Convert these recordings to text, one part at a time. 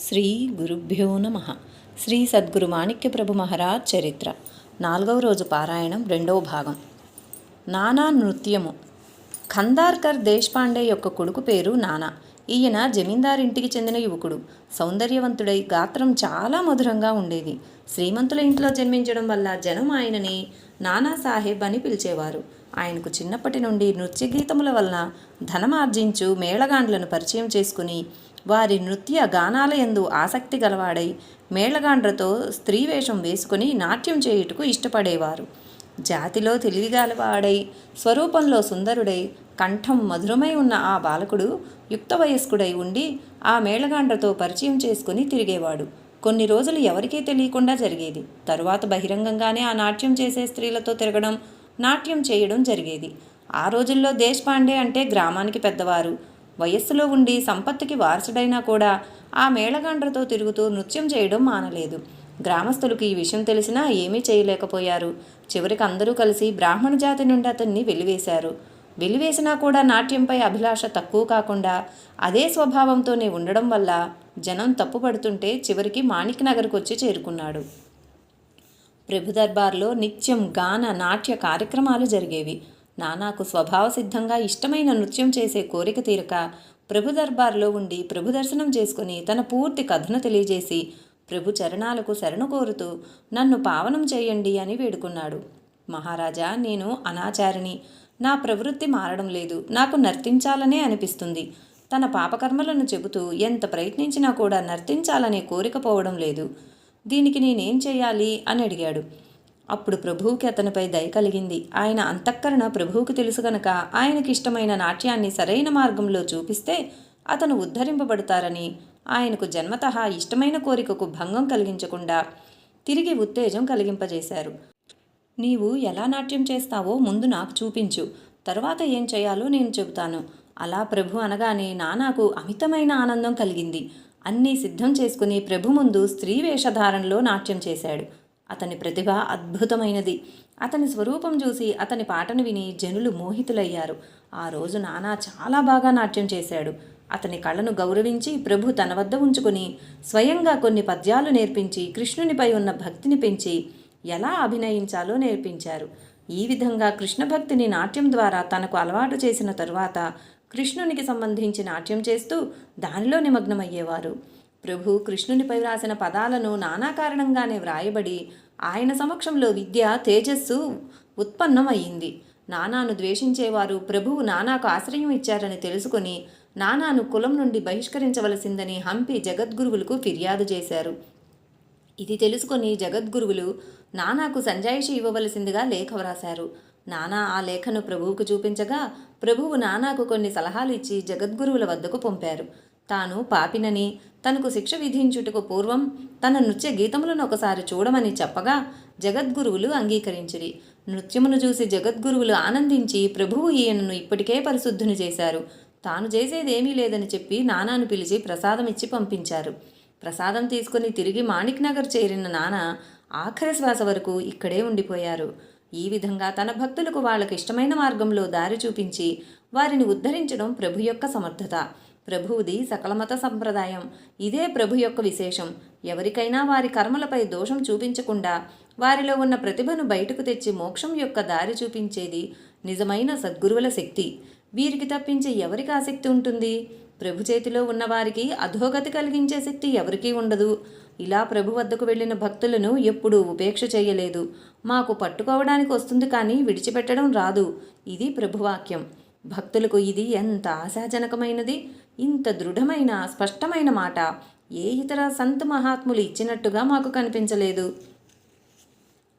శ్రీ గురుభ్యో నమ. శ్రీ సద్గురు మాణిక్య ప్రభు మహారాజ్ చరిత్ర. నాలుగవ రోజు పారాయణం రెండవ భాగం. నానా నృత్యము. ఖందార్కర్ దేశ్పాండే యొక్క కొడుకు పేరు నానా. ఈయన జమీందారింటికి చెందిన యువకుడు. సౌందర్యవంతుడై గాత్రం చాలా మధురంగా ఉండేది. శ్రీమంతుల ఇంట్లో జన్మించడం వల్ల జనం ఆయనని నానా సాహెబ్ అని పిలిచేవారు. ఆయనకు చిన్నప్పటి నుండి నృత్య గీతముల వలన ధనమార్జించు మేళగాండ్లను పరిచయం చేసుకుని వారి నృత్య గానాల యందు ఆసక్తి గలవాడై మేళగాండ్రతో స్త్రీ వేషం వేసుకుని నాట్యం చేయుటకు ఇష్టపడేవారు. జాతిలో తెలివిగలవాడై స్వరూపంలో సుందరుడై కంఠం మధురమై ఉన్న ఆ బాలకుడు యుక్త వయస్కుడై ఉండి ఆ మేళగాండ్రతో పరిచయం చేసుకుని తిరిగేవాడు. కొన్ని రోజులు ఎవరికీ తెలియకుండా జరిగేది. తరువాత బహిరంగంగానే ఆ నాట్యం చేసే స్త్రీలతో తిరగడం నాట్యం చేయడం జరిగేది. ఆ రోజుల్లో దేశపాండే అంటే గ్రామానికి పెద్దవారు. వయస్సులో ఉండి సంపత్తికి వారసుడైనా కూడా ఆ మేళగాండ్రతో తిరుగుతూ నృత్యం చేయడం మానలేదు. గ్రామస్తులకు ఈ విషయం తెలిసినా ఏమీ చేయలేకపోయారు. చివరికి అందరూ కలిసి బ్రాహ్మణ జాతి నుండి అతన్ని వెలివేశారు. వెలివేసినా కూడా నాట్యంపై అభిలాష తక్కువ కాకుండా అదే స్వభావంతోనే ఉండడం వల్ల జనం తప్పుపడుతుంటే చివరికి మాణిక్ నగర్కు వచ్చి చేరుకున్నాడు. ప్రభు దర్బార్లో నిత్యం గాన నాట్య కార్యక్రమాలు జరిగేవి. నానాకు స్వభావ సిద్ధంగా ఇష్టమైన నృత్యం చేసే కోరిక తీరక ప్రభు దర్బార్లో ఉండి ప్రభు దర్శనం చేసుకుని తన పూర్తి కథను తెలియజేసి ప్రభు చరణాలకు శరణు కోరుతూ నన్ను పావనం చేయండి అని వేడుకున్నాడు. మహారాజా నేను అనాచారిణి నా ప్రవృత్తి మారడం లేదు. నాకు నర్తించాలనే అనిపిస్తుంది. తన పాపకర్మలను చెబుతూ ఎంత ప్రయత్నించినా కూడా నర్తించాలనే కోరిక పోవడం లేదు. దీనికి నేనేం చేయాలి? అని అడిగాడు. అప్పుడు ప్రభువుకి అతనిపై దయ కలిగింది. ఆయన అంతఃకరణ ప్రభువుకి తెలుసు గనక ఆయనకి ఇష్టమైన నాట్యాన్ని సరైన మార్గంలో చూపిస్తే అతను ఉద్ధరింపబడతారని ఆయనకు జన్మతః ఇష్టమైన కోరికకు భంగం కలిగించకుండా తిరిగి ఉత్తేజం కలిగింపజేశారు. నీవు ఎలా నాట్యం చేస్తావో ముందు నాకు చూపించు. తర్వాత ఏం చేయాలో నేను చెబుతాను. అలా ప్రభు అనగానే నానాకు అమితమైన ఆనందం కలిగింది. అన్నీ సిద్ధం చేసుకుని ప్రభు ముందు స్త్రీ వేషధారణలో నాట్యం చేశాడు. అతని ప్రతిభ అద్భుతమైనది. అతని స్వరూపం చూసి అతని పాటను విని జనులు మోహితులయ్యారు. ఆ రోజు నానా చాలా బాగా నాట్యం చేశాడు. అతని కళను గౌరవించి ప్రభు తన వద్ద ఉంచుకుని స్వయంగా కొన్ని పద్యాలు నేర్పించి కృష్ణునిపై ఉన్న భక్తిని పెంచి ఎలా అభినయించాలో నేర్పించారు. ఈ విధంగా కృష్ణ భక్తిని నాట్యం ద్వారా తనకు అలవాటు చేసిన తరువాత కృష్ణునికి సంబంధించి నాట్యం చేస్తూ దానిలో నిమగ్నమయ్యేవారు. ప్రభు కృష్ణునిపై వ్రాసిన పదాలను నానా కారణంగానే వ్రాయబడి ఆయన సమక్షంలో విద్య తేజస్సు ఉత్పన్నమయ్యింది. నానాను ద్వేషించేవారు ప్రభువు నానాకు ఆశ్రయం ఇచ్చారని తెలుసుకొని నానాను కులం నుండి బహిష్కరించవలసిందని హంపి జగద్గురువులకు ఫిర్యాదు చేశారు. ఇది తెలుసుకొని జగద్గురువులు నానాకు సంజాయిషి ఇవ్వవలసిందిగా లేఖ వ్రాశారు. నానా ఆ లేఖను ప్రభువుకు చూపించగా ప్రభువు నానాకు కొన్ని సలహాలు ఇచ్చి జగద్గురువుల వద్దకు పంపారు. తాను పాపినని తనకు శిక్ష విధించుటకు పూర్వం తన నృత్య గీతములను ఒకసారి చూడమని చెప్పగా జగద్గురువులు అంగీకరించిరి. నృత్యమును చూసి జగద్గురువులు ఆనందించి ప్రభువు ఈయనను ఇప్పటికే పరిశుద్ధుని చేశారు. తాను చేసేదేమీ లేదని చెప్పి నానాను పిలిచి ప్రసాదం ఇచ్చి పంపించారు. ప్రసాదం తీసుకుని తిరిగి మాణిక్ నగర్ చేరిన నాన్న ఆఖరి శ్వాస వరకు ఇక్కడే ఉండిపోయారు. ఈ విధంగా తన భక్తులకు వాళ్ళకి ఇష్టమైన మార్గంలో దారి చూపించి వారిని ఉద్ధరించడం ప్రభు యొక్క సమర్థత. ప్రభువుది సకలమత సంప్రదాయం. ఇదే ప్రభు యొక్క విశేషం. ఎవరికైనా వారి కర్మలపై దోషం చూపించకుండా వారిలో ఉన్న ప్రతిభను బయటకు తెచ్చి మోక్షం యొక్క దారి చూపించేది నిజమైన సద్గురువుల శక్తి. వీరికి తప్పించి ఎవరికి ఆసక్తి ఉంటుంది? ప్రభు చేతిలో ఉన్నవారికి అధోగతి కలిగించే శక్తి ఎవరికీ ఉండదు. ఇలా ప్రభు వద్దకు వెళ్ళిన భక్తులను ఎప్పుడూ ఉపేక్ష చేయలేదు. మాకు పట్టుకోవడానికి వస్తుంది కానీ విడిచిపెట్టడం రాదు. ఇది ప్రభువాక్యం భక్తులకు ఇది ఎంత ఆశాజనకమైనది? ఇంత దృఢమైన స్పష్టమైన మాట ఏ ఇతర సంత మహాత్ములు ఇచ్చినట్టుగా మాకు కనిపించలేదు.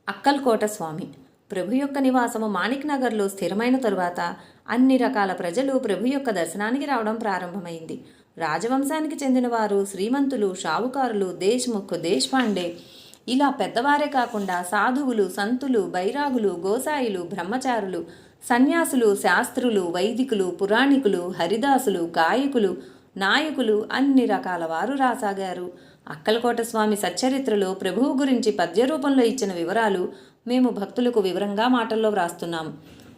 అక్కల్కోట స్వామి ప్రభు యొక్క నివాసము మాణిక్ నగర్లో స్థిరమైన తరువాత అన్ని రకాల ప్రజలు ప్రభు యొక్క దర్శనానికి రావడం ప్రారంభమైంది. రాజవంశానికి చెందినవారు శ్రీమంతులు షావుకారులు దేశ్ముఖ్ దేశ్పాండే. ఇలా పెద్దవారే కాకుండా సాధువులు సంతులు బైరాగులు గోసాయిలు బ్రహ్మచారులు సన్యాసులు శాస్త్రులు వైదికులు పురాణికులు హరిదాసులు గాయకులు నాయకులు అన్ని రకాల వారు రాసాగారు. అక్కలకోట స్వామి సచ్చరిత్రలో ప్రభువు గురించి పద్య రూపంలో ఇచ్చిన వివరాలు మేము భక్తులకు వివరంగా మాటల్లో వ్రాస్తున్నాం.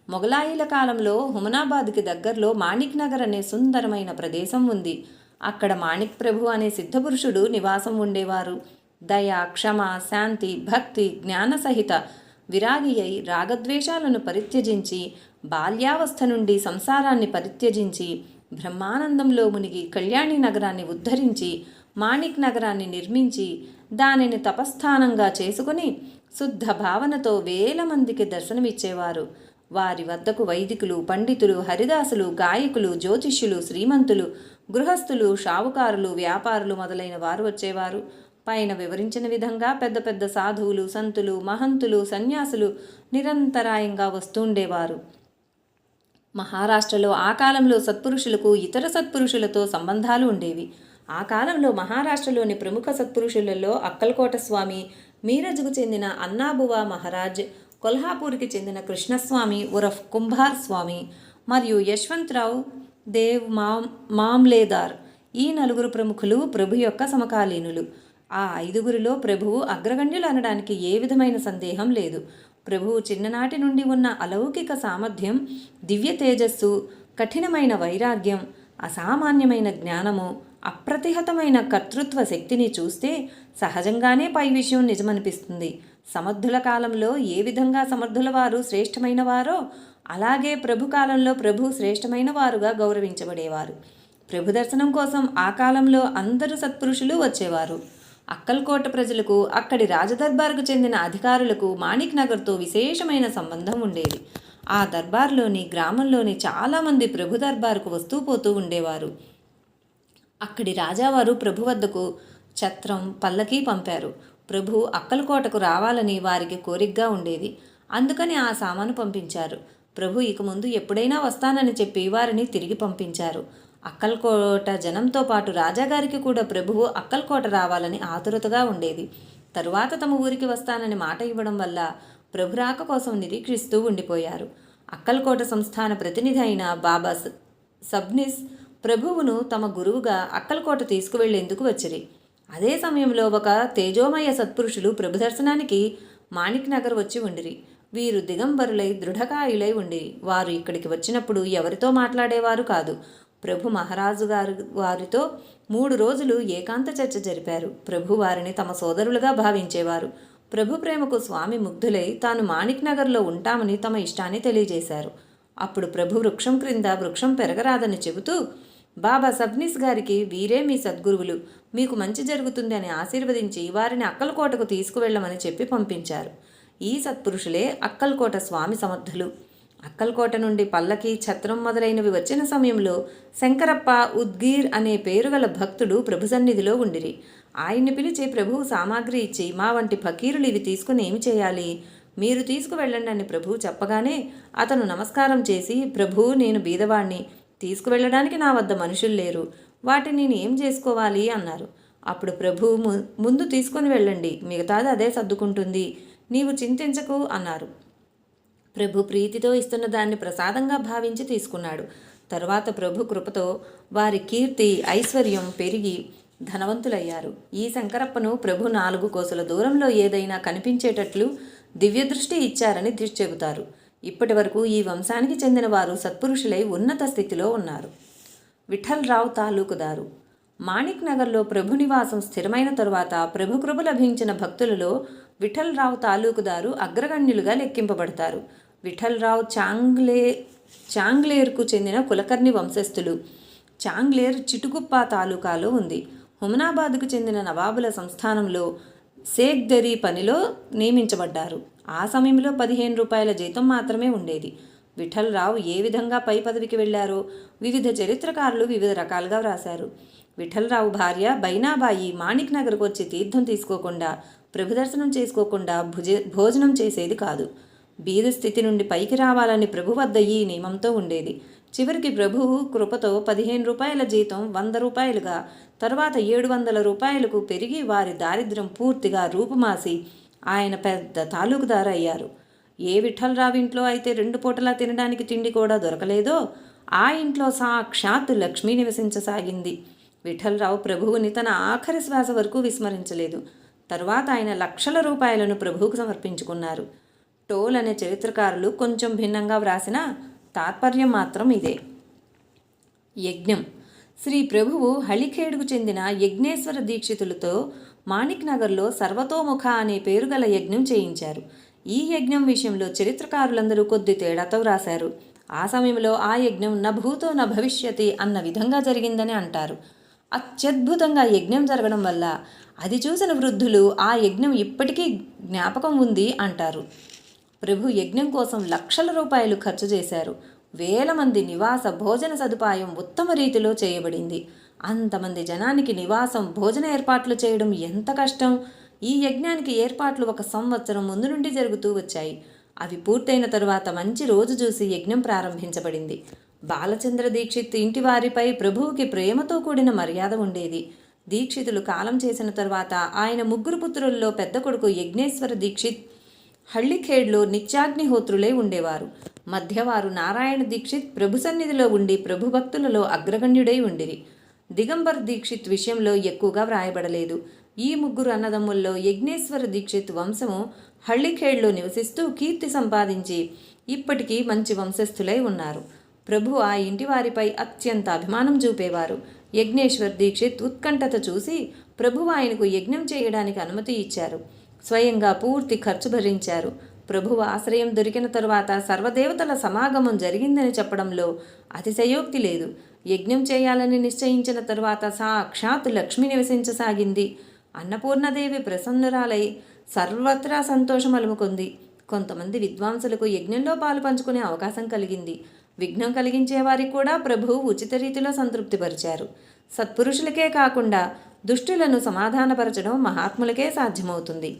మొఘలాయిల కాలంలో హుమనాబాద్కి దగ్గరలో మాణిక్ నగర్ అనే సుందరమైన ప్రదేశం ఉంది. అక్కడ మాణిక్ ప్రభు అనే సిద్ధపురుషుడు నివాసం ఉండేవారు. దయ క్షమ శాంతి భక్తి జ్ఞాన సహిత విరాగి అయి రాగద్వేషాలను పరిత్యజించి బాల్యావస్థ నుండి సంసారాన్ని పరిత్యజించి బ్రహ్మానందంలో మునిగి కళ్యాణి నగరాన్ని ఉద్ధరించి మాణిక్ నగరాన్ని నిర్మించి దానిని తపస్థానంగా చేసుకుని శుద్ధ భావనతో వేల మందికి దర్శనమిచ్చేవారు. వారి వద్దకు వైదికులు పండితులు హరిదాసులు గాయకులు జ్యోతిష్యులు శ్రీమంతులు గృహస్థులు షావుకారులు వ్యాపారులు మొదలైన వారు వచ్చేవారు. పైన వివరించిన విధంగా పెద్ద పెద్ద సాధువులు సంతులు మహంతులు సన్యాసులు నిరంతరాయంగా వస్తుండేవారు మహారాష్ట్రలో ఆ కాలంలో సత్పురుషులకు ఇతర సత్పురుషులతో సంబంధాలు ఉండేవి. ఆ కాలంలో మహారాష్ట్రలోని ప్రముఖ సత్పురుషులలో అక్కల్కోట స్వామి మీరజ్కు చెందిన అన్నాబువా మహారాజ్ కొల్హాపూర్కి చెందిన కృష్ణస్వామి ఉరఫ్ కుంభార్ స్వామి మరియు యశ్వంతరావు దేవ్ మామ్ మామ్లేదార్ ఈ నలుగురు ప్రముఖులు ప్రభు యొక్క సమకాలీనులు. ఆ ఐదుగురిలో ప్రభువు అగ్రగణ్యులు అనడానికి ఏ విధమైన సందేహం లేదు. ప్రభువు చిన్ననాటి నుండి ఉన్న అలౌకిక సామర్థ్యం దివ్య తేజస్సు కఠినమైన వైరాగ్యం అసామాన్యమైన జ్ఞానము అప్రతిహతమైన కర్తృత్వ శక్తిని చూస్తే సహజంగానే పై విషయం నిజమనిపిస్తుంది. సమర్థుల కాలంలో ఏ విధంగా సమర్థుల వారు శ్రేష్టమైన వారో అలాగే ప్రభు కాలంలో ప్రభు శ్రేష్టమైన వారుగా గౌరవించబడేవారు. ప్రభు దర్శనం కోసం ఆ కాలంలో అందరు సత్పురుషులు వచ్చేవారు. అక్కల్కోట ప్రజలకు అక్కడి రాజదర్బార్కు చెందిన అధికారులకు మాణిక్ నగర్తో విశేషమైన సంబంధం ఉండేది. ఆ దర్బార్లోని గ్రామంలోని చాలామంది ప్రభు దర్బారుకు వస్తూ పోతూ ఉండేవారు. అక్కడి రాజావారు ప్రభు వద్దకు ఛత్రం పల్లకీ పంపారు. ప్రభు అక్కలకోటకు రావాలని వారికి కోరికగా ఉండేది. అందుకని ఆ సామాను పంపించారు. ప్రభు ఇక ముందు ఎప్పుడైనా వస్తానని చెప్పి వారిని తిరిగి పంపించారు. అక్కల్కోట జనంతో పాటు రాజాగారికి కూడా ప్రభువు అక్కల్కోట రావాలని ఆతురతగా ఉండేది. తరువాత తమ ఊరికి వస్తానని మాట ఇవ్వడం వల్ల ప్రభు రాక కోసం నిరీక్షిస్తూ ఉండిపోయారు. అక్కల్కోట సంస్థాన ప్రతినిధి అయిన బాబా సబ్నిస్ ప్రభువును తమ గురువుగా అక్కల్కోట తీసుకువెళ్ళేందుకు వచ్చిరి. అదే సమయంలో ఒక తేజోమయ సత్పురుషులు ప్రభు దర్శనానికి మాణిక్ నగర్ వచ్చి ఉండిరి. వీరు దిగంబరులై దృఢకాయులై ఉండిరి. వారు ఇక్కడికి వచ్చినప్పుడు ఎవరితో మాట్లాడేవారు కాదు. ప్రభు మహారాజు గారు వారితో మూడు రోజులు ఏకాంత చర్చ జరిపారు. ప్రభు వారిని తమ సోదరులుగా భావించేవారు. ప్రభు ప్రేమకు స్వామి ముగ్ధులై తాను మాణిక్ నగర్లో ఉంటామని తమ ఇష్టాన్ని తెలియజేశారు. అప్పుడు ప్రభు వృక్షం క్రింద వృక్షం పెరగరాదని చెబుతూ బాబా సబ్నిస్ గారికి వీరే మీ సద్గురువులు. మీకు మంచి జరుగుతుంది అని ఆశీర్వదించి వారిని అక్కలకోటకు తీసుకువెళ్ళమని చెప్పి పంపించారు. ఈ సత్పురుషులే అక్కల్కోట స్వామి సమర్థులు. అక్కల్కోట నుండి పల్లకి ఛత్రం మొదలైనవి వచ్చిన సమయంలో శంకరప్ప ఉద్గీర్ అనే పేరు గల భక్తుడు ప్రభు సన్నిధిలో ఉండిరి. ఆయన్ని పిలిచి ప్రభువు సామాగ్రి ఇచ్చి మా వంటి ఫకీరులు ఇవి తీసుకుని ఏమి చేయాలి? మీరు తీసుకువెళ్ళండి అని ప్రభువు చెప్పగానే అతను నమస్కారం చేసి ప్రభు నేను బీదవాణ్ణి. తీసుకువెళ్ళడానికి నా వద్ద మనుషులు లేరు. వాటిని నేను ఏం చేసుకోవాలి అన్నారు. అప్పుడు ప్రభు ము- ముందు తీసుకొని వెళ్ళండి. మిగతాది అదే సర్దుకుంటుంది. నీవు చింతించకు అన్నారు. ప్రభు ప్రీతితో ఇస్తున్న దాన్ని ప్రసాదంగా భావించి తీసుకున్నాడు. తరువాత ప్రభు కృపతో వారి కీర్తి ఐశ్వర్యం పెరిగి ధనవంతులయ్యారు. ఈ శంకరప్పను ప్రభు నాలుగు కోసల దూరంలో ఏదైనా కనిపించేటట్లు దివ్యదృష్టి ఇచ్చారని దిష్ చెబుతారు ఇప్పటి వరకు ఈ వంశానికి చెందిన వారు సత్పురుషులై ఉన్నత స్థితిలో ఉన్నారు. విఠల్రావు తాలూకుదారు. మాణిక్ నగర్లో ప్రభు నివాసం స్థిరమైన తరువాత ప్రభు కృప లభించిన భక్తులలో విఠల్ రావు తాలూకుదారు అగ్రగణ్యులుగా లెక్కింపబడతారు. విఠలరావు చాంగ్లే చాంగ్లేర్కు చెందిన కులకర్ణి వంశస్థులు. చాంగ్లేర్ చిటుకుప్ప తాలూకాలో ఉంది. హుమనాబాద్కు చెందిన నవాబుల సంస్థానంలో సేక్దరీ పనిలో నియమించబడ్డారు. ఆ సమయంలో పదిహేను రూపాయల జీతం మాత్రమే ఉండేది. విఠలరావు ఏ విధంగా పై పదవికి వెళ్ళారో వివిధ చరిత్రకారులు వివిధ రకాలుగా వ్రాశారు. విఠలరావు భార్య బైనాబాయి మాణిక్ నగర్కు వచ్చి తీర్థం తీసుకోకుండా ప్రభుదర్శనం చేసుకోకుండా భుజ భోజనం చేసేది కాదు. బీద స్థితి నుండి పైకి రావాలని ప్రభు వద్ద ఈ నియమంతో ఉండేది. చివరికి ప్రభువు కృపతో పదిహేను రూపాయల జీతం వంద రూపాయలుగా తర్వాత ఏడు వందల రూపాయలకు పెరిగి వారి దారిద్ర్యం పూర్తిగా రూపుమాసి ఆయన పెద్ద తాలూకుదారు అయ్యారు. ఏ విఠలరావు ఇంట్లో అయితే రెండు పూటలా తినడానికి తిండి కూడా దొరకలేదో ఆ ఇంట్లో సాక్షాత్ లక్ష్మీ నివసించసాగింది. విఠలరావు ప్రభువుని తన ఆఖరి శ్వాస వరకు విస్మరించలేదు. తరువాత ఆయన లక్షల రూపాయలను ప్రభువుకు సమర్పించుకున్నారు. టోల్ అనే చరిత్రకారులు కొంచెం భిన్నంగా వ్రాసిన తాత్పర్యం మాత్రం ఇదే. యజ్ఞం. శ్రీ ప్రభువు హళిఖేడుకు చెందిన యజ్ఞేశ్వర దీక్షితులతో మాణిక్ నగర్లో సర్వతోముఖ అనే పేరు గల యజ్ఞం చేయించారు. ఈ యజ్ఞం విషయంలో చరిత్రకారులందరూ కొద్ది తేడాతో వ్రాశారు. ఆ సమయంలో ఆ యజ్ఞం నభూతో భూతో న భవిష్యతి అన్న విధంగా జరిగిందని అంటారు. అత్యద్భుతంగా యజ్ఞం జరగడం వల్ల అది చూసిన వృద్ధులు ఆ యజ్ఞం ఇప్పటికీ జ్ఞాపకం ఉంది అంటారు. ప్రభు యజ్ఞం కోసం లక్షల రూపాయలు ఖర్చు చేశారు. వేల మంది నివాస భోజన సదుపాయం ఉత్తమ రీతిలో చేయబడింది. అంతమంది జనానికి నివాసం భోజన ఏర్పాట్లు చేయడం ఎంత కష్టం? ఈ యజ్ఞానికి ఏర్పాట్లు ఒక సంవత్సరం ముందు నుండి జరుగుతూ వచ్చాయి. అవి పూర్తయిన తరువాత మంచి రోజు చూసి యజ్ఞం ప్రారంభించబడింది. బాలచంద్ర దీక్షిత్ ఇంటి వారిపై ప్రభువుకి ప్రేమతో కూడిన మర్యాద ఉండేది. దీక్షితులు కాలం చేసిన తరువాత ఆయన ముగ్గురు పుత్రుల్లో పెద్ద కొడుకు యజ్ఞేశ్వర దీక్షిత్ హళ్ళిఖేడ్లో నిత్యాగ్నిహోత్రులై ఉండేవారు. మధ్యవారు నారాయణ దీక్షిత్ ప్రభు సన్నిధిలో ఉండి ప్రభు భక్తులలో అగ్రగణ్యుడై ఉండిరి. దిగంబర్ దీక్షిత్ విషయంలో ఎక్కువగా వ్రాయబడలేదు. ఈ ముగ్గురు అన్నదమ్ముల్లో యజ్ఞేశ్వర దీక్షిత్ వంశము హళ్ళిఖేడ్లో నివసిస్తూ కీర్తి సంపాదించి ఇప్పటికీ మంచి వంశస్థులై ఉన్నారు. ప్రభు ఆ ఇంటి వారిపై అత్యంత అభిమానం చూపేవారు. యజ్ఞేశ్వర్ దీక్షిత్ ఉత్కంఠత చూసి ప్రభు ఆయనకు యజ్ఞం చేయడానికి అనుమతి ఇచ్చారు. స్వయంగా పూర్తి ఖర్చు భరించారు. ప్రభువు ఆశ్రయం దొరికిన తరువాత సర్వదేవతల సమాగమం జరిగిందని చెప్పడంలో అతిశయోక్తి లేదు. యజ్ఞం చేయాలని నిశ్చయించిన తరువాత సాక్షాత్ లక్ష్మి నివసించసాగింది. అన్నపూర్ణదేవి ప్రసన్నురాలై సర్వత్రా సంతోషం అలుముకుంది. కొంతమంది విద్వాంసులకు యజ్ఞంలో పాలు పంచుకునే అవకాశం కలిగింది. విఘ్నం కలిగించే వారికి కూడా ప్రభువు ఉచిత రీతిలో సంతృప్తిపరిచారు. సత్పురుషులకే కాకుండా దుష్టులను సమాధానపరచడం మహాత్ములకే సాధ్యమవుతుంది.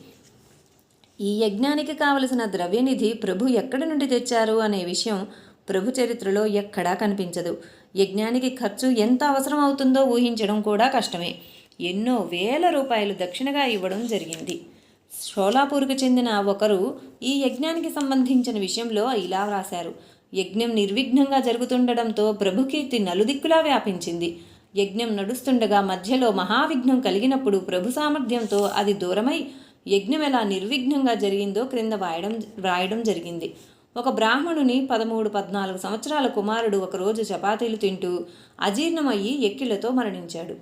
ఈ యజ్ఞానికి కావలసిన ద్రవ్యనిధి ప్రభు ఎక్కడి నుండి తెచ్చారు అనే విషయం ప్రభు చరిత్రలో ఎక్కడా కనిపించదు. యజ్ఞానికి ఖర్చు ఎంత అవసరం అవుతుందో ఊహించడం కూడా కష్టమే. ఎన్నో వేల రూపాయలు దక్షిణగా ఇవ్వడం జరిగింది. షోలాపూర్కు చెందిన ఒకరు ఈ యజ్ఞానికి సంబంధించిన విషయంలో ఇలా వ్రాశారు యజ్ఞం నిర్విఘ్నంగా జరుగుతుండడంతో ప్రభుకీర్తి నలుదిక్కులా వ్యాపించింది. యజ్ఞం నడుస్తుండగా మధ్యలో మహావిఘ్నం కలిగినప్పుడు ప్రభు సామర్థ్యంతో అది దూరమై యజ్ఞం ఎలా నిర్విఘ్నంగా జరిగిందో క్రింద వాయడం వ్రాయడం జరిగింది. ఒక బ్రాహ్మణుని పదమూడు పద్నాలుగు సంవత్సరాల కుమారుడు ఒకరోజు చపాతీలు తింటూ అజీర్ణమయ్యి ఎక్కిళ్ళతో మరణించాడు.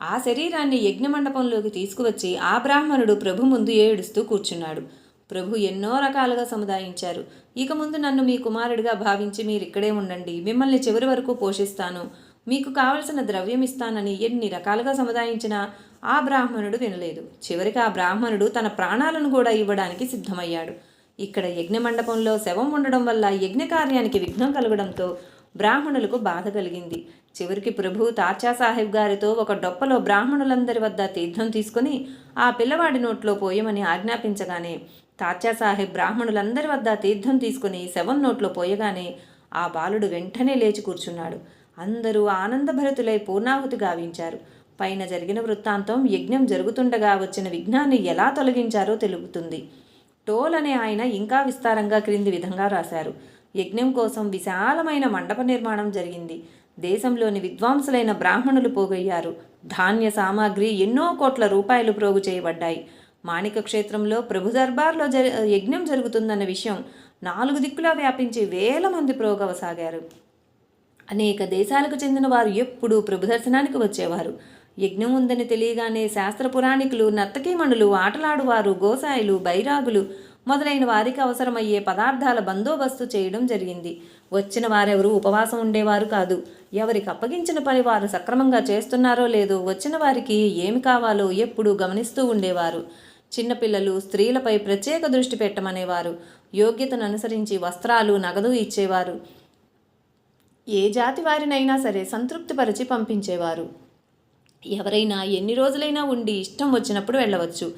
ఆ శరీరాన్ని యజ్ఞమండపంలోకి తీసుకువచ్చి ఆ బ్రాహ్మణుడు ప్రభు ముందు ఏడుస్తూ కూర్చున్నాడు. ప్రభు ఎన్నో రకాలుగా సముదాయించారు. ఇక ముందు నన్ను మీ కుమారుడిగా భావించి మీరిక్కడే ఉండండి. మిమ్మల్ని చివరి వరకు పోషిస్తాను. మీకు కావలసిన ద్రవ్యం ఇస్తానని ఎన్ని రకాలుగా సముదాయించినా ఆ బ్రాహ్మణుడు వినలేదు. చివరికి ఆ బ్రాహ్మణుడు తన ప్రాణాలను కూడా ఇవ్వడానికి సిద్ధమయ్యాడు. ఇక్కడ యజ్ఞ మండపంలో శవం ఉండడం వల్ల యజ్ఞ కార్యానికి విఘ్నం కలగడంతో బ్రాహ్మణులకు బాధ కలిగింది. చివరికి ప్రభు తాచా సాహెబ్ గారితో ఒక డొప్పలో బ్రాహ్మణులందరి వద్ద తీర్థం తీసుకుని ఆ పిల్లవాడి నోట్లో పోయమని ఆజ్ఞాపించగానే తాచా సాహెబ్ బ్రాహ్మణులందరి వద్ద తీర్థం తీసుకుని శవం నోట్లో పోయగానే ఆ బాలుడు వెంటనే లేచి కూర్చున్నాడు. అందరూ ఆనందభరితులై పూర్ణాహుతి గావించారు. పైన జరిగిన వృత్తాంతం యజ్ఞం జరుగుతుండగా వచ్చిన విఘ్నాన్ని ఎలా తొలగించారో తెలుపుతుంది. టోల్ అనే ఆయన ఇంకా విస్తారంగా క్రింది విధంగా రాశారు. యజ్ఞం కోసం విశాలమైన మండప నిర్మాణం జరిగింది. దేశంలోని విద్వాంసులైన బ్రాహ్మణులు పోగయ్యారు. ధాన్య సామాగ్రి ఎన్నో కోట్ల రూపాయలు ప్రోగు చేయబడ్డాయి. మాణిక క్షేత్రంలో ప్రభు దర్బార్లో జరి యజ్ఞం జరుగుతుందన్న విషయం నాలుగు దిక్కులా వ్యాపించి వేల మంది ప్రోగవసాగారు. అనేక దేశాలకు చెందిన వారు ఎప్పుడూ ప్రభు దర్శనానికి వచ్చేవారు. యజ్ఞం ఉందని తెలియగానే శాస్త్ర పురాణికులు నర్తకీమణులు ఆటలాడువారు గోసాయిలు బైరాగులు మొదలైన వారికి అవసరమయ్యే పదార్థాల బందోబస్తు చేయడం జరిగింది. వచ్చిన వారెవరూ ఉపవాసం ఉండేవారు కాదు. ఎవరికి అప్పగించిన పని వారు సక్రమంగా చేస్తున్నారో లేదో వచ్చిన వారికి ఏమి కావాలో ఎప్పుడూ గమనిస్తూ ఉండేవారు. చిన్నపిల్లలు స్త్రీలపై ప్రత్యేక దృష్టి పెట్టమనేవారు. యోగ్యతను అనుసరించి వస్త్రాలు నగదు ఇచ్చేవారు. ఏ జాతి వారినైనా సరే సంతృప్తిపరిచి పంపించేవారు. ఎవరైనా ఎన్ని రోజులైనా ఉండి ఇష్టం వచ్చినప్పుడు వెళ్ళవచ్చు.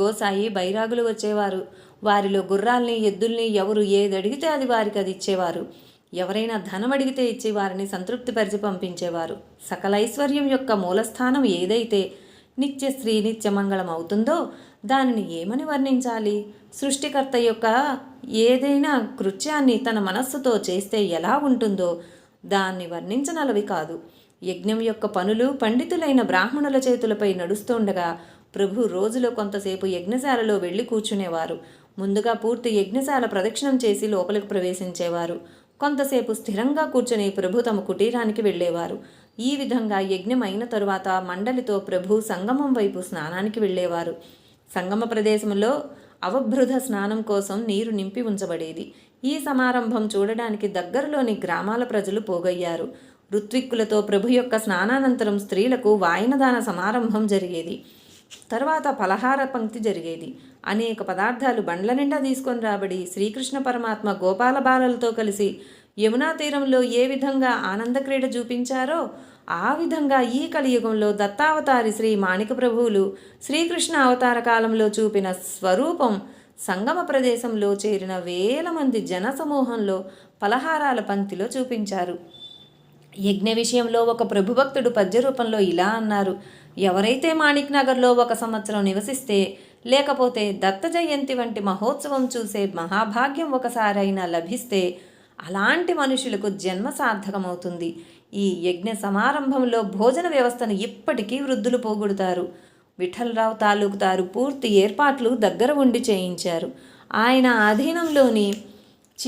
గోసాయి బైరాగులు వచ్చేవారు. వారిలో గుర్రాల్ని ఎద్దుల్ని ఎవరు ఏది అడిగితే అది వారికి అది ఇచ్చేవారు. ఎవరైనా ధనం అడిగితే ఇచ్చి వారిని సంతృప్తిపరిచి పంపించేవారు. సకల ఐశ్వర్యం యొక్క మూలస్థానం ఏదైతే నిత్య స్త్రీ నిత్యమంగళం అవుతుందో దానిని ఏమని వర్ణించాలి? సృష్టికర్త యొక్క ఏదైనా కృత్యాన్ని తన మనస్సుతో చేస్తే ఎలా ఉంటుందో దాన్ని వర్ణించనలవి కాదు. యజ్ఞం యొక్క పనులు పండితులైన బ్రాహ్మణుల చేతులపై నడుస్తుండగా ప్రభు రోజులో కొంతసేపు యజ్ఞశాలలో వెళ్ళి కూర్చునేవారు. ముందుగా పూర్తి యజ్ఞశాల ప్రదక్షిణం చేసి లోపలికి ప్రవేశించేవారు. కొంతసేపు స్థిరంగా కూర్చుని ప్రభు తమ కుటీరానికి వెళ్ళేవారు. ఈ విధంగా యజ్ఞం అయిన తరువాత మండలితో ప్రభు సంగమం వైపు స్నానానికి వెళ్ళేవారు. సంగమ ప్రదేశంలో అవభృధ స్నానం కోసం నీరు నింపి ఉంచబడేది. ఈ సమారంభం చూడడానికి దగ్గరలోని గ్రామాల ప్రజలు పోగయ్యారు. ఋత్విక్కులతో ప్రభు యొక్క స్నానానంతరం స్త్రీలకు వాయనదాన సమారంభం జరిగేది. తర్వాత పలహార పంక్తి జరిగేది. అనేక పదార్థాలు బండ్ల నిండా తీసుకొని రాబడి శ్రీకృష్ణ పరమాత్మ గోపాల బాలలతో కలిసి యమునా తీరంలో ఏ విధంగా ఆనంద క్రీడ చూపించారో ఆ విధంగా ఈ కలియుగంలో దత్తావతారి శ్రీ మాణిక ప్రభువులు శ్రీకృష్ణ అవతార కాలంలో చూపిన స్వరూపం సంగమ ప్రదేశంలో చేరిన వేల మంది జన సమూహంలో పలహారాల పంక్తిలో చూపించారు. యజ్ఞ విషయంలో ఒక ప్రభుభక్తుడు పద్య రూపంలో ఇలా అన్నారు ఎవరైతే మాణిక్ నగర్లో ఒక సంవత్సరం నివసిస్తే లేకపోతే దత్త జయంతి వంటి మహోత్సవం చూసే మహాభాగ్యం ఒకసారైనా లభిస్తే అలాంటి మనుషులకు జన్మ సార్థకమవుతుంది. ఈ యజ్ఞ సమారంభంలో భోజన వ్యవస్థను ఇప్పటికీ వృద్ధులు పోగొడతారు. విఠలరావు తాలూకుదారు పూర్తి ఏర్పాట్లు దగ్గర ఉండి చేయించారు. ఆయన ఆధీనంలోని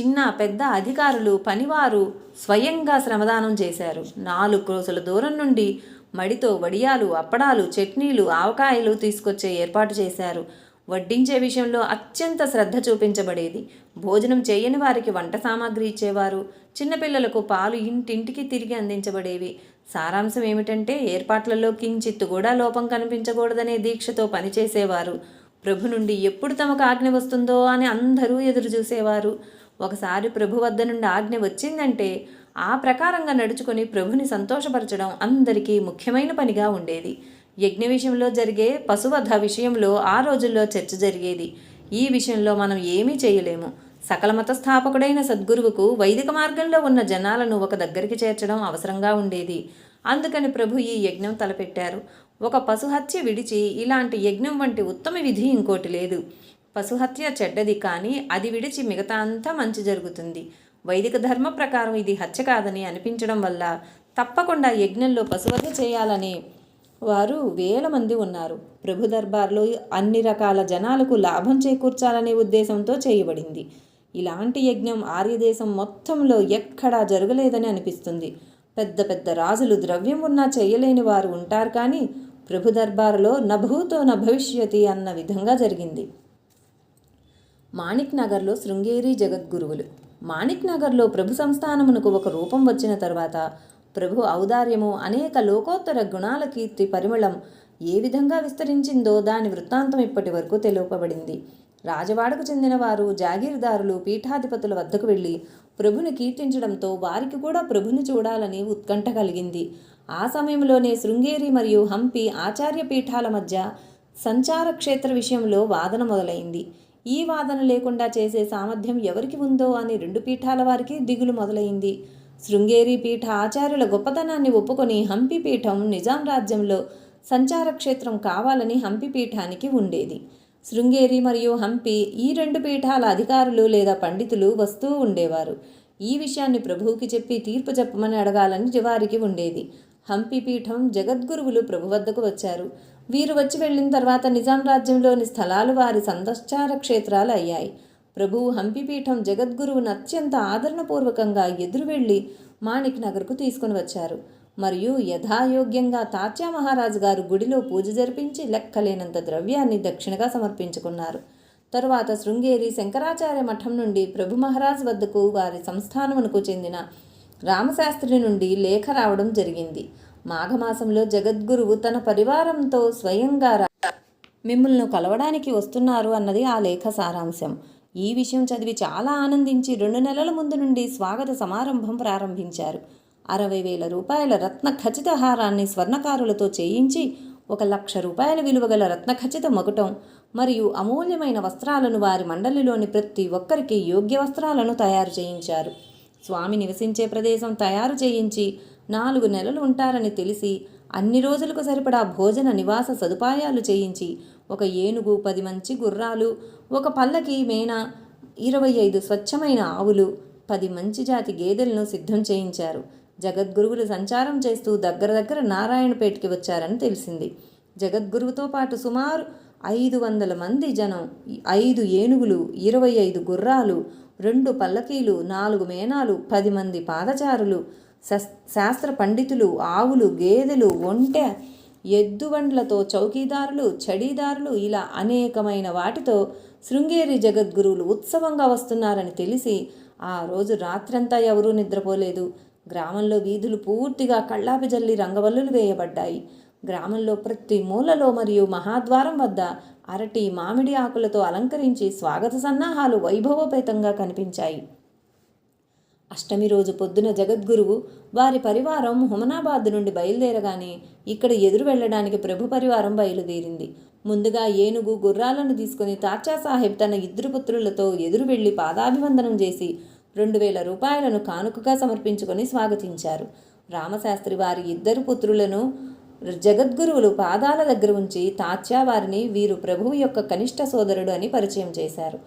చిన్న పెద్ద అధికారులు పనివారు స్వయంగా శ్రమదానం చేశారు. నాలుగు రోజుల దూరం నుండి మడితో వడియాలు అప్పడాలు చట్నీలు ఆవకాయలు తీసుకొచ్చే ఏర్పాటు చేశారు. వడ్డించే విషయంలో అత్యంత శ్రద్ధ చూపించబడేది. భోజనం చేయని వారికి వంట సామాగ్రి ఇచ్చేవారు. చిన్నపిల్లలకు పాలు ఇంటింటికి తిరిగి అందించబడేవి. సారాంశం ఏమిటంటే ఏర్పాట్లలో కించిత్తు కూడా లోపం కనిపించకూడదనే దీక్షతో పనిచేసేవారు. ప్రభు నుండి ఎప్పుడు తమకు ఆజ్ఞ వస్తుందో అని అందరూ ఎదురు చూసేవారు ఒకసారి ప్రభు వద్ద నుండి ఆజ్ఞ వచ్చిందంటే ఆ ప్రకారంగా నడుచుకొని ప్రభుని సంతోషపరచడం అందరికీ ముఖ్యమైన పనిగా ఉండేది. యజ్ఞ విషయంలో జరిగే పశువధ విషయంలో ఆ రోజుల్లో చర్చ జరిగేది. ఈ విషయంలో మనం ఏమీ చేయలేము. సకల మత స్థాపకుడైన సద్గురువుకు వైదిక మార్గంలో ఉన్న జనాలను ఒక దగ్గరికి చేర్చడం అవసరంగా ఉండేది. అందుకని ప్రభు ఈ యజ్ఞం తలపెట్టారు. ఒక పశుహత్య విడిచి ఇలాంటి యజ్ఞం వంటి ఉత్తమ విధి ఇంకోటి లేదు. పశుహత్య చెడ్డది కానీ అది విడిచి మిగతా అంతా మంచి జరుగుతుంది. వైదిక ధర్మ ప్రకారం ఇది హత్య కాదని అనిపించడం వల్ల తప్పకుండా యజ్ఞంలో పశువధ చేయాలని వారు వేల మంది ఉన్నారు. ప్రభు దర్బార్లో అన్ని రకాల జనాలకు లాభం చేకూర్చాలనే ఉద్దేశంతో చేయబడింది. ఇలాంటి యజ్ఞం ఆర్యదేశం మొత్తంలో ఎక్కడా జరగలేదని అనిపిస్తుంది. పెద్ద పెద్ద రాజులు ద్రవ్యం ఉన్నా చేయలేని వారు ఉంటారు కానీ ప్రభు దర్బారులో నభూతో నభవిష్యతి అన్న విధంగా జరిగింది. మాణిక్ నగర్లో శృంగేరి జగద్గురువులు. మాణిక్ నగర్లో ప్రభు సంస్థానమునకు ఒక రూపం వచ్చిన తర్వాత ప్రభు ఔదార్యము అనేక లోకోత్తర గుణాల కీర్తి పరిమళం ఏ విధంగా విస్తరించిందో దాని వృత్తాంతం ఇప్పటి వరకు తెలుపబడింది. రాజవాడకు చెందినవారు జాగీర్దారులు పీఠాధిపతుల వద్దకు వెళ్ళి ప్రభుని కీర్తించడంతో వారికి కూడా ప్రభుని చూడాలని ఉత్కంఠ కలిగింది. ఆ సమయంలోనే శృంగేరి మరియు హంపి ఆచార్య పీఠాల మధ్య సంచార క్షేత్ర విషయంలో వాదన మొదలైంది. ఈ వాదన లేకుండా చేసే సామర్థ్యం ఎవరికి ఉందో అని రెండు పీఠాల వారికి దిగులు మొదలైంది. శృంగేరి పీఠ ఆచార్యుల గొప్పతనాన్ని ఒప్పుకొని హంపి పీఠం నిజాం రాజ్యంలో సంచార క్షేత్రం కావాలని హంపి పీఠానికి ఉండేది. శృంగేరి మరియు హంపి ఈ రెండు పీఠాల అధికారులు లేదా పండితులు వస్తూ ఉండేవారు. ఈ విషయాన్ని ప్రభువుకి చెప్పి తీర్పు చెప్పమని అడగాలని వారికి ఉండేది. హంపి పీఠం జగద్గురువులు ప్రభు వద్దకు వచ్చారు. వీరు వచ్చి వెళ్ళిన తర్వాత నిజాం రాజ్యంలోని స్థలాలు వారి సందశ్చార క్షేత్రాలు అయ్యాయి. ప్రభువు హంపి పీఠం జగద్గురువును అత్యంత ఆదరణపూర్వకంగా ఎదురు వెళ్ళి మాణిక్ నగర్కు తీసుకుని వచ్చారు. మరియు యథాయోగ్యంగా తాత్యా మహారాజు గారు గుడిలో పూజ జరిపించి లెక్కలేనంత ద్రవ్యాన్ని దక్షిణగా సమర్పించుకున్నారు. తరువాత శృంగేరి శంకరాచార్య మఠం నుండి ప్రభు మహారాజ్ వద్దకు వారి సంస్థానమునకు చెందిన రామశాస్త్రి నుండి లేఖ రావడం జరిగింది. మాఘమాసంలో జగద్గురువు తన పరివారంతో స్వయంగా మిమ్మల్ని కలవడానికి వస్తున్నారు అన్నది ఆ లేఖ సారాంశం. ఈ విషయం చదివి చాలా ఆనందించి రెండు నెలల ముందు నుండి స్వాగత సమారంభం ప్రారంభించారు. అరవై వేల రూపాయల రత్న ఖచ్చిత హారాన్ని స్వర్ణకారులతో చేయించి ఒక లక్ష రూపాయల విలువ గల రత్న ఖచ్చిత మకుటం మరియు అమూల్యమైన వస్త్రాలను వారి మండలిలోని ప్రతి ఒక్కరికి యోగ్య వస్త్రాలను తయారు చేయించారు. స్వామి నివసించే ప్రదేశం తయారు చేయించి నాలుగు నెలలు ఉంటారని తెలిసి అన్ని రోజులకు సరిపడా భోజన నివాస సదుపాయాలు చేయించి ఒక ఏనుగు పది మంచి గుర్రాలు ఒక పల్లకి మేన ఇరవై ఐదు స్వచ్ఛమైన ఆవులు పది మంచి జాతి గేదెలను సిద్ధం చేయించారు. జగద్గురువులు సంచారం చేస్తూ దగ్గర దగ్గర నారాయణపేటకి వచ్చారని తెలిసింది. జగద్గురువుతో పాటు సుమారు ఐదు వందల మంది జనం ఐదు ఏనుగులు ఇరవై ఐదు గుర్రాలు రెండు పల్లకీలు నాలుగు మేనాలు పది మంది పాదచారులు శస్- శాస్త్ర పండితులు ఆవులు గేదెలు ఒంటె ఎద్దుబండ్లతో చౌకీదారులు చడీదారులు ఇలా అనేకమైన వాటితో శృంగేరి జగద్గురువులు ఉత్సవంగా వస్తున్నారని తెలిసి ఆ రోజు రాత్రంతా ఎవరూ నిద్రపోలేదు. గ్రామంలో వీధులు పూర్తిగా కళ్ళాపి జల్లి రంగవల్లులు వేయబడ్డాయి. గ్రామంలో ప్రతి మూలలో మరియు మహాద్వారం వద్ద అరటి మామిడి ఆకులతో అలంకరించి స్వాగత సన్నాహాలు వైభవోపేతంగా కనిపించాయి. అష్టమి రోజు పొద్దున జగద్గురువు వారి పరివారం హుమనాబాద్ నుండి బయలుదేరగానే ఇక్కడ ఎదురు వెళ్ళడానికి ప్రభు పరివారం బయలుదేరింది. ముందుగా ఏనుగు గుర్రాలను తీసుకుని తాచా సాహెబ్ తన ఇద్దరు పుత్రులతో ఎదురు వెళ్ళి పాదాభివందనం చేసి రెండు వేల రూపాయలను కానుకగా సమర్పించుకొని స్వాగతించారు. రామశాస్త్రి వారి ఇద్దరు పుత్రులను జగద్గురువులు పాదాల దగ్గర ఉంచి తాత్యా వారిని వీరు ప్రభువు యొక్క కనిష్ట సోదరుడు అని పరిచయం చేశారు.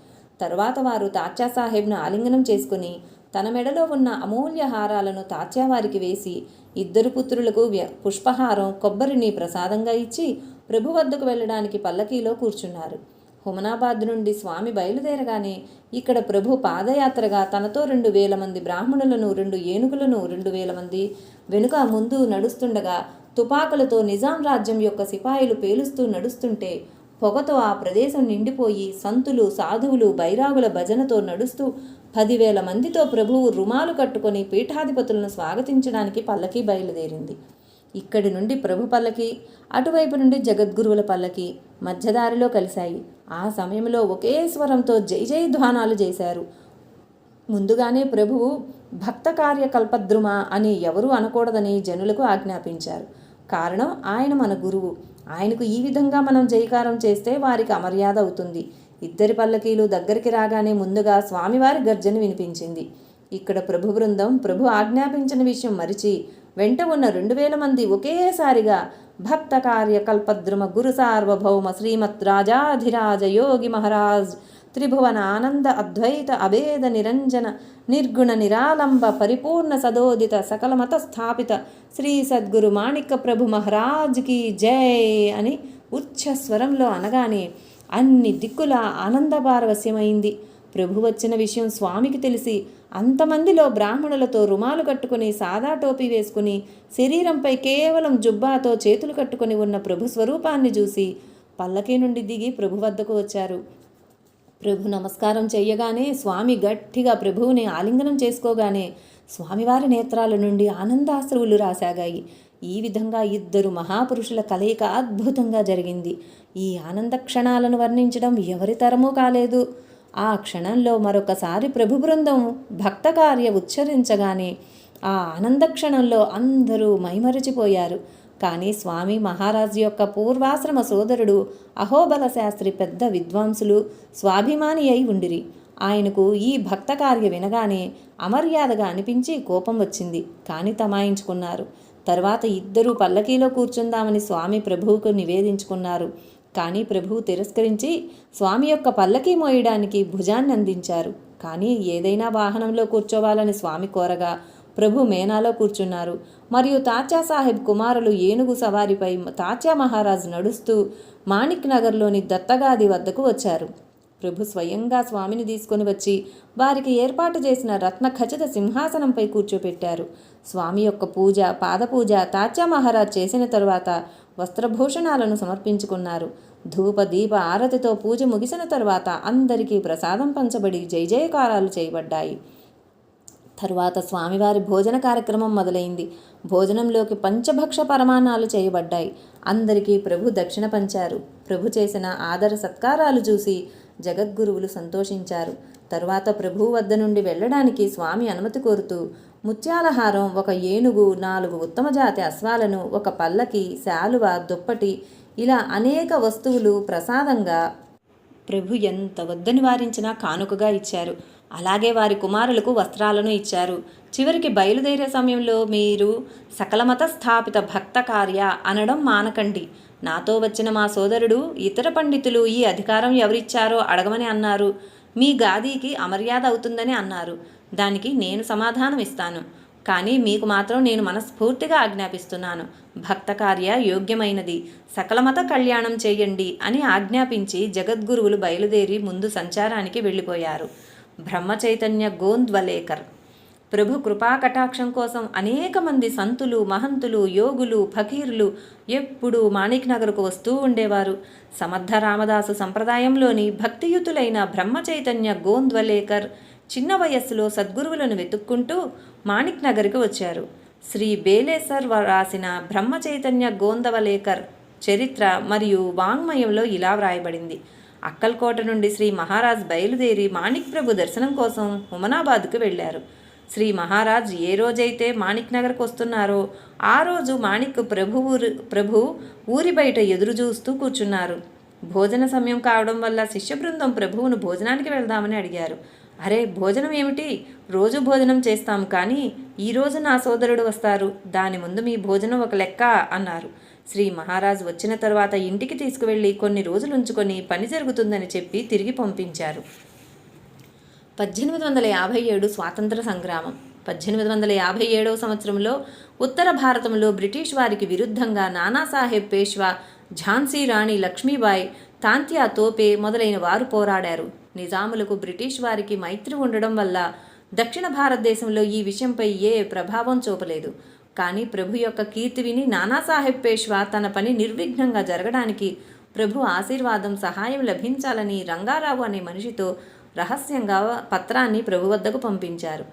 తరువాత వారు తాత్యా సాహెబ్ను ఆలింగనం చేసుకుని తన మెడలో ఉన్న అమూల్య హారాలను తాత్యా వారికి వేసి ఇద్దరు పుత్రులకు వ్య- పుష్పహారం కొబ్బరిని ప్రసాదంగా ఇచ్చి ప్రభు వద్దకు వెళ్ళడానికి పల్లకీలో కూర్చున్నారు. హుమనాబాద్ నుండి స్వామి బయలుదేరగానే ఇక్కడ ప్రభు పాదయాత్రగా తనతో రెండు వేల మంది బ్రాహ్మణులను రెండు ఏనుగులను రెండు వేల మంది వెనుక ముందు నడుస్తుండగా తుపాకులతో నిజాం రాజ్యం యొక్క సిపాయిలు పేలుస్తూ నడుస్తుంటే పొగతో ఆ ప్రదేశం నిండిపోయి సంతులు సాధువులు బైరాగుల భజనతో నడుస్తూ పదివేల మందితో ప్రభువు రుమాలు కట్టుకొని పీఠాధిపతులను స్వాగతించడానికి పల్లకి బయలుదేరింది. ఇక్కడి నుండి ప్రభు పల్లకి అటువైపు నుండి జగద్గురువుల పల్లకి మధ్యదారిలో కలిశాయి. ఆ సమయంలో ఒకే స్వరంతో జై జై ధ్వానాలు చేశారు. ముందుగానే ప్రభువు భక్త కార్యకల్పద్రుమ అని ఎవరూ అనకూడదని జనులకు ఆజ్ఞాపించారు. కారణం ఆయన మన గురువు. ఆయనకు ఈ విధంగా మనం జయకారం చేస్తే వారికి అమర్యాద అవుతుంది. ఇద్దరి పల్లకీలు దగ్గరికి రాగానే ముందుగా స్వామివారి గర్జన వినిపించింది. ఇక్కడ ప్రభు బృందం ప్రభు ఆజ్ఞాపించిన విషయం మరిచి వెంట ఉన్న రెండు వేల మంది ఒకేసారిగా భక్త కార్యకల్పద్రుమ గురు సార్వభౌమ శ్రీమత్ రాజాధిరాజ యోగి మహారాజ్ త్రిభువన ఆనంద అద్వైత అభేద నిరంజన నిర్గుణ నిరాలంబ పరిపూర్ణ సదోదిత సకలమత స్థాపిత శ్రీ సద్గురు మాణిక్య ప్రభు మహారాజ్కి జై అని ఉచ్చస్వరంలో అనగానే అన్ని దిక్కుల ఆనందపారవశ్యమైంది. ప్రభు వచ్చిన విషయం స్వామికి తెలిసి అంతమందిలో బ్రాహ్మణులతో రుమాలు కట్టుకుని సాదా టోపీ వేసుకుని శరీరంపై కేవలం జుబ్బాతో చేతులు కట్టుకొని ఉన్న ప్రభు స్వరూపాన్ని చూసి పల్లకీ నుండి దిగి ప్రభు వద్దకు వచ్చారు. ప్రభు నమస్కారం చేయగానే స్వామి గట్టిగా ప్రభువుని ఆలింగనం చేసుకోగానే స్వామివారి నేత్రాల నుండి ఆనందాశ్రువులు రాసాగాయి. ఈ విధంగా ఇద్దరు మహాపురుషుల కలయిక అద్భుతంగా జరిగింది. ఈ ఆనంద క్షణాలను వర్ణించడం ఎవరి తరమూ కాలేదు. ఆ క్షణంలో మరొకసారి ప్రభు బృందం భక్త కార్య ఉచ్చరించగానే ఆ ఆనంద క్షణంలో అందరూ మైమరచిపోయారు. కానీ స్వామి మహారాజు యొక్క పూర్వాశ్రమ సోదరుడు అహోబల శాస్త్రి పెద్ద విద్వాంసులు స్వాభిమాని అయి ఉండిరి. ఆయనకు ఈ భక్త కార్య వినగానే అమర్యాదగా అనిపించి కోపం వచ్చింది. కానీ తమాయించుకున్నారు. తర్వాత ఇద్దరూ పల్లకీలో కూర్చుందామని స్వామి ప్రభువుకు నివేదించుకున్నారు. కానీ ప్రభువు తిరస్కరించి స్వామి యొక్క పల్లకీ మోయడానికి భుజాన్ని అందించారు. కానీ ఏదైనా వాహనంలో కూర్చోవాలని స్వామి కోరగా ప్రభు మేనాలో కూర్చున్నారు. మరియు తాచా సాహెబ్ కుమారులు ఏనుగు సవారిపై తాచా మహారాజ్ నడుస్తూ మాణిక్ నగర్లోని దత్తగాది వద్దకు వచ్చారు. ప్రభు స్వయంగా స్వామిని తీసుకొని వచ్చి వారికి ఏర్పాటు చేసిన రత్న ఖచ్చిత సింహాసనంపై కూర్చోపెట్టారు. స్వామి యొక్క పూజ పాదపూజ తాచా మహారాజ్ చేసిన తరువాత వస్త్రభూషణాలను సమర్పించుకున్నారు. ధూప దీప ఆరతితో పూజ ముగిసిన తరువాత అందరికీ ప్రసాదం పంచబడి జై జయకారాలు చేయబడ్డాయి. తరువాత స్వామివారి భోజన కార్యక్రమం మొదలైంది. భోజనంలోకి పంచభక్ష పరమాణాలు చేయబడ్డాయి. అందరికీ ప్రభు దక్షిణ పంచారు. ప్రభు చేసిన ఆదర సత్కారాలు చూసి జగద్గురువులు సంతోషించారు. తరువాత ప్రభువు వద్ద నుండి వెళ్ళడానికి స్వామి అనుమతి కోరుతూ ముత్యాలహారం ఒక ఏనుగు నాలుగు ఉత్తమ జాతి అశ్వాలను ఒక పల్లకి శాలువ దుప్పటి ఇలా అనేక వస్తువులు ప్రసాదంగా ప్రభు ఎంత వద్దని వారించినా కానుకగా ఇచ్చారు. అలాగే వారి కుమారులకు వస్త్రాలను ఇచ్చారు. చివరికి బయలుదేరే సమయంలో మీరు సకలమత స్థాపిత భక్త కార్య అనడం మానకండి. నాతో వచ్చిన మా సోదరుడు ఇతర పండితులు ఈ అధికారం ఎవరిచ్చారో అడగమని అన్నారు. మీ గాదీకి అమర్యాద అవుతుందని అన్నారు. దానికి నేను సమాధానం ఇస్తాను. కానీ మీకు మాత్రం నేను మనస్ఫూర్తిగా ఆజ్ఞాపిస్తున్నాను. భక్త కార్య యోగ్యమైనది. సకలమత కళ్యాణం చేయండి అని ఆజ్ఞాపించి జగద్గురువులు బయలుదేరి ముందు సంచారానికి వెళ్ళిపోయారు. బ్రహ్మ చైతన్య గోంద్వలేకర్. ప్రభు కృపా కటాక్షం కోసం అనేక మంది సంతులు మహంతులు యోగులు ఫకీర్లు ఎప్పుడూ మాణిక్ నగర్కు వస్తూ ఉండేవారు. సమర్థ రామదాసు సంప్రదాయంలోని భక్తియుతులైన బ్రహ్మ చైతన్య గోంద్వలేకర్ చిన్న వయస్సులో సద్గురువులను వెతుక్కుంటూ మాణిక్ నగర్కి వచ్చారు. శ్రీ బేలేసర్ రాసిన బ్రహ్మ చైతన్య గోందవలేకర్ చరిత్ర మరియు వాంగ్మయంలో ఇలా వ్రాయబడింది. అక్కల్కోట నుండి శ్రీ మహారాజ్ బయలుదేరి మాణిక్ ప్రభు దర్శనం కోసం హుమనాబాద్కు వెళ్ళారు. శ్రీ మహారాజ్ ఏ రోజైతే మాణిక్ నగర్కు వస్తున్నారో ఆ రోజు మాణిక్ ప్రభు ఊరు ప్రభు ఊరి బయట ఎదురు చూస్తూ కూర్చున్నారు. భోజన సమయం కావడం వల్ల శిష్య బృందం ప్రభువును భోజనానికి వెళ్దామని అడిగారు. అరే భోజనం ఏమిటి? రోజు భోజనం చేస్తాం కానీ ఈరోజు నా సోదరుడు వస్తారు. దాని ముందు మీ భోజనం ఒక లెక్క అన్నారు. శ్రీ మహారాజ్ వచ్చిన తర్వాత ఇంటికి తీసుకువెళ్ళి కొన్ని రోజులు ఉంచుకొని పని జరుగుతుందని చెప్పి తిరిగి పంపించారు. పద్దెనిమిది వందల యాభై ఏడు స్వాతంత్ర సంగ్రామం. పద్దెనిమిది వందల యాభై ఏడవ సంవత్సరంలో ఉత్తర భారతంలో బ్రిటిష్ వారికి విరుద్ధంగా నానాసాహెబ్ పేష్వా ఝాన్సీ రాణి లక్ష్మీబాయి తాంత్యా తోపే మొదలైన వారు పోరాడారు. నిజాములకు బ్రిటిష్ వారికి మైత్రి ఉండడం వల్ల దక్షిణ భారతదేశంలో ఈ విషయంపై ఏ ప్రభావం చూపలేదు. కానీ ప్రభు యొక్క కీర్తి విని నానాసాహెబ్ పేష్వా తన పని నిర్విఘ్నంగా జరగడానికి ప్రభు ఆశీర్వాదం సహాయం లభించాలని రంగారావు అనే మనిషితో రహస్యంగా పత్రాన్ని ప్రభు వద్దకు పంపించారు.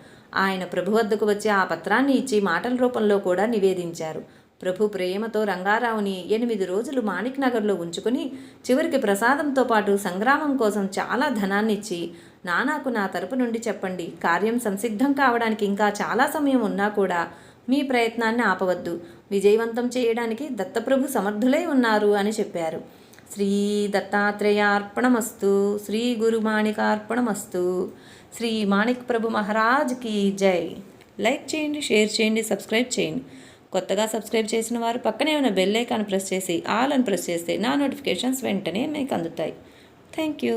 ఆయన ప్రభు వద్దకు వచ్చి ఆ పత్రాన్ని ఇచ్చి మాటల రూపంలో కూడా నివేదించారు. ప్రభు ప్రేమతో రంగారావుని ఎనిమిది రోజులు మాణిక్ నగర్లో ఉంచుకుని చివరికి ప్రసాదంతో పాటు సంగ్రామం కోసం చాలా ధనాన్నిచ్చి నానాకు నా తరపు నుండి చెప్పండి. కార్యం సంసిద్ధం కావడానికి ఇంకా చాలా సమయం ఉన్నా కూడా మీ ప్రయత్నాన్ని ఆపవద్దు. విజయవంతం చేయడానికి దత్తప్రభు సమర్థులై ఉన్నారు అని చెప్పారు. శ్రీ దత్తాత్రేయార్పణమస్తు శ్రీ గురు మాణికార్పణమస్తు. శ్రీ మాణిక్ ప్రభు మహారాజ్కి జై. లైక్ చేయండి షేర్ చేయండి సబ్స్క్రైబ్ చేయండి. కొత్తగా సబ్స్క్రైబ్ చేసిన వారు పక్కనే ఉన్న బెల్ ఐకాన్ ప్రెస్ చేసి ఆల్ అని ప్రెస్ చేస్తే నా నోటిఫికేషన్స్ వెంటనే మీకు అందుతాయి. Thank you